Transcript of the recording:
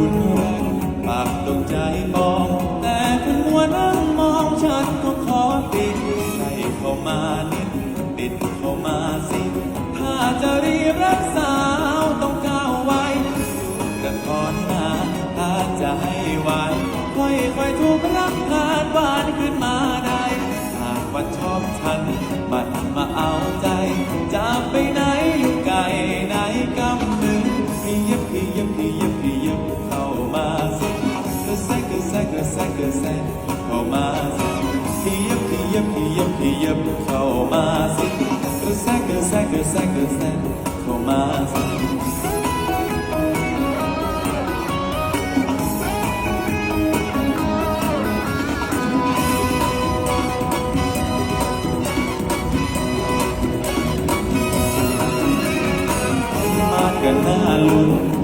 คุณรักปากตกใจมอง แต่คุณมัวนั่งมองฉันก็ขอติดใส่เข้ามานิดติดเข้ามาสิ ถ้าจะรีบรักสาวต้องก้าวไว้กันก่อนหนาถ้าจะให้ไวค่อยๆถูกรักทานหวานขึ้นมาได้หากว่าชอบฉันมันมาเอาใจ จะไปไหนอยู่ไกลไหนกำหนึ่งพี่ยิบพี่ยิบพี่ยิบพี่ sack a sack, oh mass. He up, he up, he up, he up, oh mass. The sack a sack a sack a sack, oh mass. Hello. Uh -huh.